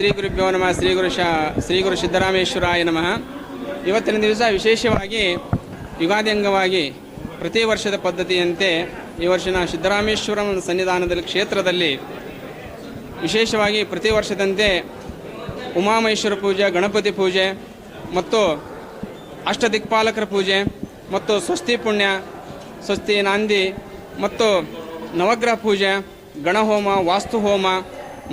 ಶ್ರೀ ಗುರುಭ್ಯೋ ನಮಃ ಶ್ರೀ ಗುರು ಶ್ರೀ ಗುರು ಸಿದ್ದರಾಮೇಶ್ವರಾಯ ನಮಃ. ಇವತ್ತಿನ ದಿವಸ ವಿಶೇಷವಾಗಿ ಯುಗಾದಿ ಅಂಗವಾಗಿ ಪ್ರತಿ ವರ್ಷದ ಪದ್ಧತಿಯಂತೆ ಈ ವರ್ಷನ ಸಿದ್ದರಾಮೇಶ್ವರಂ ಸನ್ನಿಧಾನದಲ್ಲಿ ಕ್ಷೇತ್ರದಲ್ಲಿ ವಿಶೇಷವಾಗಿ ಪ್ರತಿ ವರ್ಷದಂತೆ ಉಮಾಮಹೇಶ್ವರ ಪೂಜೆ, ಗಣಪತಿ ಪೂಜೆ ಮತ್ತು ಅಷ್ಟದಿಕ್ಪಾಲಕರ ಪೂಜೆ ಮತ್ತು ಸ್ವಸ್ತಿ ಪುಣ್ಯ, ಸ್ವಸ್ತಿ ನಾಂದಿ ಮತ್ತು ನವಗ್ರಹ ಪೂಜೆ, ಗಣಹೋಮ, ವಾಸ್ತುಹೋಮ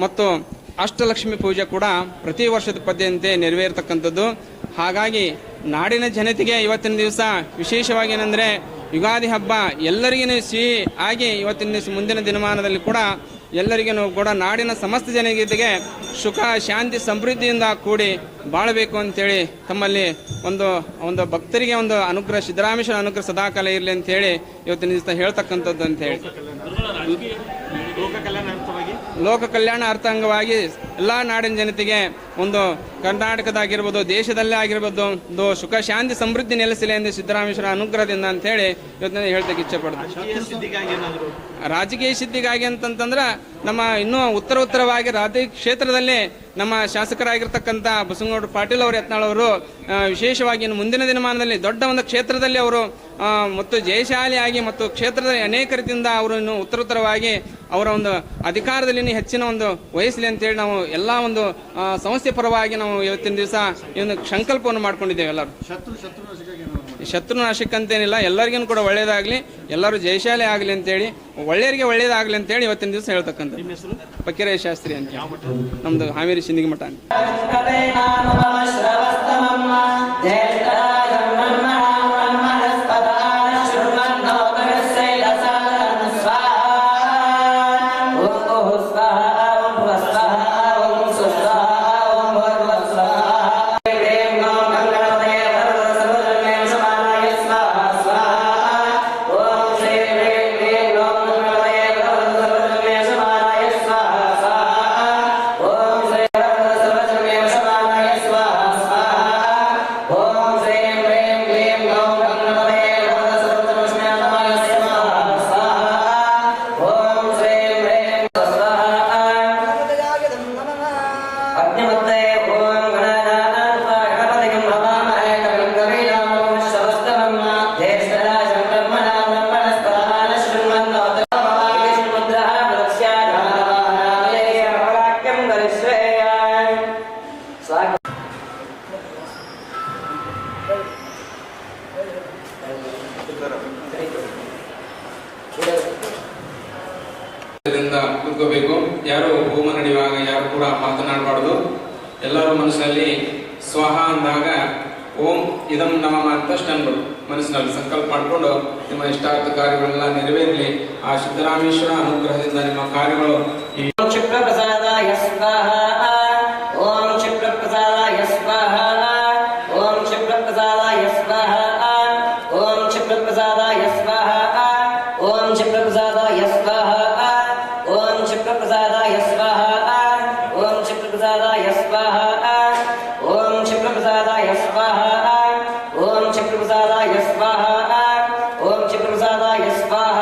ಮತ್ತು ಅಷ್ಟಲಕ್ಷ್ಮಿ ಪೂಜೆ ಕೂಡ ಪ್ರತಿ ವರ್ಷದ ಪದ್ಯಂತೆ ನೆರವೇರ್ತಕ್ಕಂಥದ್ದು. ಹಾಗಾಗಿ ನಾಡಿನ ಜನತೆಗೆ ಇವತ್ತಿನ ದಿವಸ ವಿಶೇಷವಾಗಿ ಏನಂದರೆ ಯುಗಾದಿ ಹಬ್ಬ ಎಲ್ಲರಿಗೂ ಸಿಹಿ ಆಗಿ ಇವತ್ತಿನ ದಿವಸ ಮುಂದಿನ ದಿನಮಾನದಲ್ಲಿ ಕೂಡ ಎಲ್ಲರಿಗೂ ಕೂಡ ನಾಡಿನ ಸಮಸ್ತ ಜನತೆಗೆ ಸುಖ, ಶಾಂತಿ, ಸಮೃದ್ಧಿಯಿಂದ ಕೂಡಿ ಬಾಳಬೇಕು ಅಂತೇಳಿ ತಮ್ಮಲ್ಲಿ ಒಂದು ಒಂದು ಭಕ್ತರಿಗೆ ಒಂದು ಅನುಗ್ರಹ, ಸಿದ್ದರಾಮೇಶ್ವರ ಅನುಗ್ರಹ ಸದಾಕಾಲ ಇರಲಿ ಅಂತ ಹೇಳಿ ಇವತ್ತಿನ ದಿವಸ ಹೇಳ್ತಕ್ಕಂಥದ್ದು ಅಂತ ಹೇಳಿ ಲೋಕ ಕಲ್ಯಾಣ ಅರ್ಥ ಅಂಗವಾಗಿ ಎಲ್ಲ ನಾಡಿನ ಜನತೆಗೆ ಒಂದು ಕರ್ನಾಟಕದಾಗಿರ್ಬೋದು ದೇಶದಲ್ಲೇ ಆಗಿರ್ಬೋದು ಒಂದು ಸುಖ ಶಾಂತಿ ಸಮೃದ್ಧಿ ನೆಲೆಸಲಿ ಎಂದು ಸಿದ್ದರಾಮೇಶ್ವರ ಅನುಗ್ರಹದಿಂದ ಅಂತ ಹೇಳಿ ಇವತ್ತಿನ ಹೇಳ್ತಕ್ಕೆ ಇಚ್ಛೆ ಪಡ್ತೀನಿ ರಾಜಕೀಯ ಸಿದ್ಧಿಗಾಗಿ ಅಂತಂತಂದ್ರೆ ನಮ್ಮ ಇನ್ನೂ ಉತ್ತರ ಉತ್ತರವಾಗಿ ರಾಜಕೀಯ ಕ್ಷೇತ್ರದಲ್ಲಿ ನಮ್ಮ ಶಾಸಕರಾಗಿರ್ತಕ್ಕಂಥ ಬಸವನಗೌಡ ಪಾಟೀಲ್ ಅವರು ಯತ್ನಾಳ್ ಅವರು ವಿಶೇಷವಾಗಿ ಇನ್ನು ಮುಂದಿನ ದಿನಮಾನದಲ್ಲಿ ದೊಡ್ಡ ಒಂದು ಕ್ಷೇತ್ರದಲ್ಲಿ ಅವರು ಮತ್ತು ಜಯಶಾಲಿಯಾಗಿ ಮತ್ತು ಕ್ಷೇತ್ರದ ಅನೇಕ ರೀತಿಯಿಂದ ಅವರು ಇನ್ನು ಉತ್ತರೋತ್ತರವಾಗಿ ಅವರ ಒಂದು ಅಧಿಕಾರದಲ್ಲಿ ಹೆಚ್ಚಿನ ಒಂದು ವಹಿಸಲಿ ಅಂತೇಳಿ ನಾವು ಎಲ್ಲ ಒಂದು ಸಮಸ್ಯೆ ಸಂಸ್ಥೆ ಪರವಾಗಿ ನಾವು ಇವತ್ತಿನ ದಿವಸ ಈ ಒಂದು ಸಂಕಲ್ಪವನ್ನು ಮಾಡ್ಕೊಂಡಿದ್ದೇವೆ ಎಲ್ಲರೂ. ಶತ್ರು ಶತ್ರು ನಾಶಕ್ಕಾಗಿ ಏನಾದ್ರು ಶತ್ರು ನಾಶಕ ಅಂತೇನಿಲ್ಲ ಎಲ್ಲರಿಗೂ ಕೂಡ ಒಳ್ಳೇದಾಗಲಿ ಎಲ್ಲರೂ ಜಯಶಾಲಿ ಆಗಲಿ ಅಂತೇಳಿ ಒಳ್ಳೆಯರಿಗೆ ಒಳ್ಳೇದಾಗಲಿ ಅಂತೇಳಿ ಇವತ್ತಿನ ದಿವಸ ಹೇಳ್ತಕ್ಕಂಥದ್ದು. ನಿಮ್ಮ ಹೆಸರು? ಫಕೀರಯ್ಯ ಶಾಸ್ತ್ರಿ ಅಂತ. ನಮ್ಮದು ಹಾವೇರಿ ಸಿಂದಿಗೆ ಮಠ ಕೂತ್ಕೋಬೇಕು. ಯಾರು ಹೋಮ ನಡೆಯುವಾಗ ಯಾರು ಕೂಡ ಮಾತನಾಡಬಾರ್ದು. ಎಲ್ಲರೂ ಮನಸ್ಸಿನಲ್ಲಿ ಸ್ವಹ ಅಂದಾಗ ಓಂ ಇದಂ ನಮ್ಮ ಅಂತ ಅಷ್ಟು ಮನಸ್ಸಿನಲ್ಲಿ ಸಂಕಲ್ಪ ಮಾಡಿಕೊಂಡು ನಿಮ್ಮ ಇಷ್ಟಾರ್ಥ ಕಾರ್ಯಗಳೆಲ್ಲ ನೆರವೇರಲಿ. ಆ ಸಿದ್ದರಾಮೇಶ್ವರ ಅನುಗ್ರಹದಿಂದ ನಿಮ್ಮ ಕಾರ್ಯಗಳು ಈ ಓಂ చక్రప్రసాదాయ స్వాహ. ఓం చక్రప్రసాదాయ స్వాహ. ఓం చక్రప్రసాదాయ స్వాహ.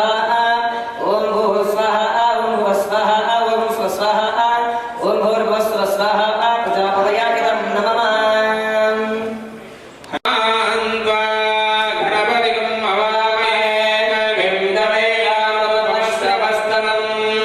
ఓం భూ స్వాహ. ఓం భువ స్వాహ. ఓం స్వ స్వాహ. ఓం భూర్భువ స్వ స్వాహ. ప్రజాపదయాకితం నమ. Thank you.